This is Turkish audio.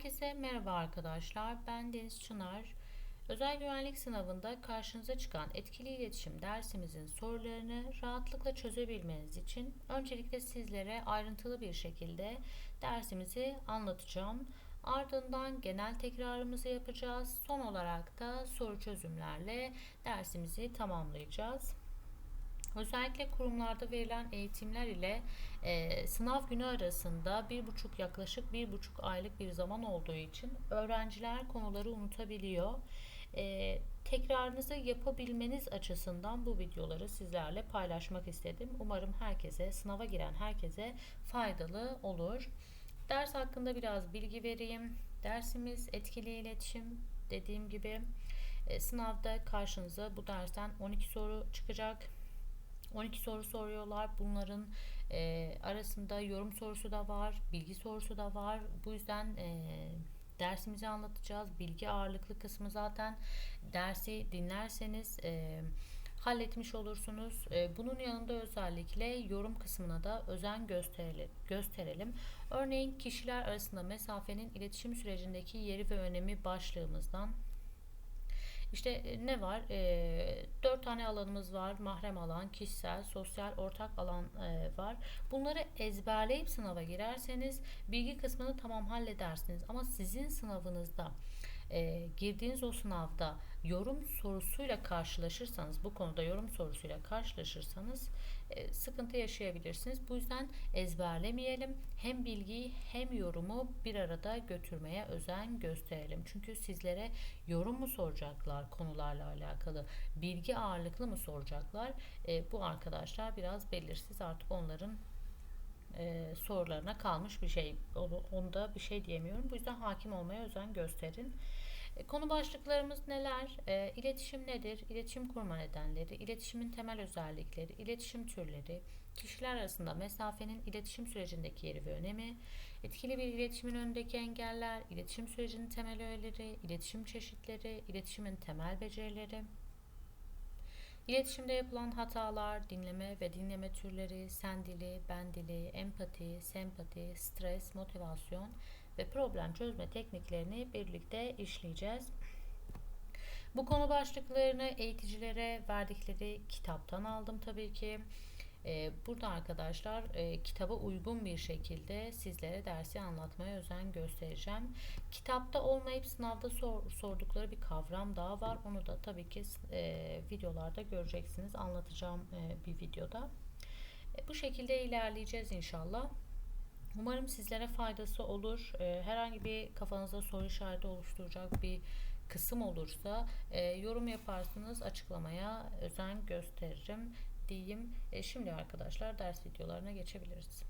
Herkese merhaba arkadaşlar. Ben Deniz Çınar. Özel güvenlik sınavında karşınıza çıkan etkili iletişim dersimizin sorularını rahatlıkla çözebilmeniz için öncelikle sizlere ayrıntılı bir şekilde dersimizi anlatacağım. Ardından genel tekrarımızı yapacağız. Son olarak da soru çözümlerle dersimizi tamamlayacağız. Özellikle kurumlarda verilen eğitimler ile e, sınav günü arasında bir buçuk yaklaşık bir buçuk aylık bir zaman olduğu için öğrenciler konuları unutabiliyor. E, tekrarınızı yapabilmeniz açısından bu videoları sizlerle paylaşmak istedim. Umarım herkese, sınava giren herkese faydalı olur. Ders hakkında biraz bilgi vereyim. Dersimiz etkili iletişim dediğim gibi e, sınavda karşınıza bu dersten 12 soru çıkacak 12 soru soruyorlar. Bunların e, arasında yorum sorusu da var, bilgi sorusu da var. Bu yüzden e, dersimizi anlatacağız. Bilgi ağırlıklı kısmı zaten dersi dinlerseniz e, halletmiş olursunuz. E, bunun yanında özellikle yorum kısmına da özen gösterelim. gösterelim. Örneğin kişiler arasında mesafenin iletişim sürecindeki yeri ve önemi başlığımızdan işte e, ne var? E, dört tane alanımız var. Mahrem alan, kişisel, sosyal, ortak alan e, var. Bunları ezberleyip sınava girerseniz bilgi kısmını tamam halledersiniz. Ama sizin sınavınızda e, girdiğiniz o sınavda yorum sorusuyla karşılaşırsanız bu konuda yorum sorusuyla karşılaşırsanız e, sıkıntı yaşayabilirsiniz. Bu yüzden ezberlemeyelim. Hem bilgiyi hem yorumu bir arada götürmeye özen gösterelim. Çünkü sizlere yorum mu soracaklar konularla alakalı, bilgi ağırlıklı mı soracaklar? E, bu arkadaşlar biraz belirsiz artık onların e, sorularına kalmış bir şey. Onda bir şey diyemiyorum. Bu yüzden hakim olmaya özen gösterin. E, konu başlıklarımız neler? E, iletişim nedir? İletişim kurma nedenleri, iletişimin temel özellikleri, iletişim türleri, kişiler arasında mesafenin iletişim sürecindeki yeri ve önemi, etkili bir iletişimin önündeki engeller, iletişim sürecinin temel öğeleri, iletişim çeşitleri, iletişimin temel becerileri, İletişimde yapılan hatalar, dinleme ve dinleme türleri, sen dili, ben dili, empati, sempati, stres, motivasyon ve problem çözme tekniklerini birlikte işleyeceğiz. Bu konu başlıklarını eğiticilere verdikleri kitaptan aldım tabii ki. Ee, burada arkadaşlar e, kitaba uygun bir şekilde sizlere dersi anlatmaya özen göstereceğim. Kitapta olmayıp sınavda sor, sordukları bir kavram daha var. Onu da tabii ki e, videolarda göreceksiniz. Anlatacağım e, bir videoda. Bu şekilde ilerleyeceğiz inşallah. Umarım sizlere faydası olur. Herhangi bir kafanızda soru işareti oluşturacak bir kısım olursa yorum yaparsınız açıklamaya özen gösteririm diyeyim. E, şimdi arkadaşlar ders videolarına geçebiliriz.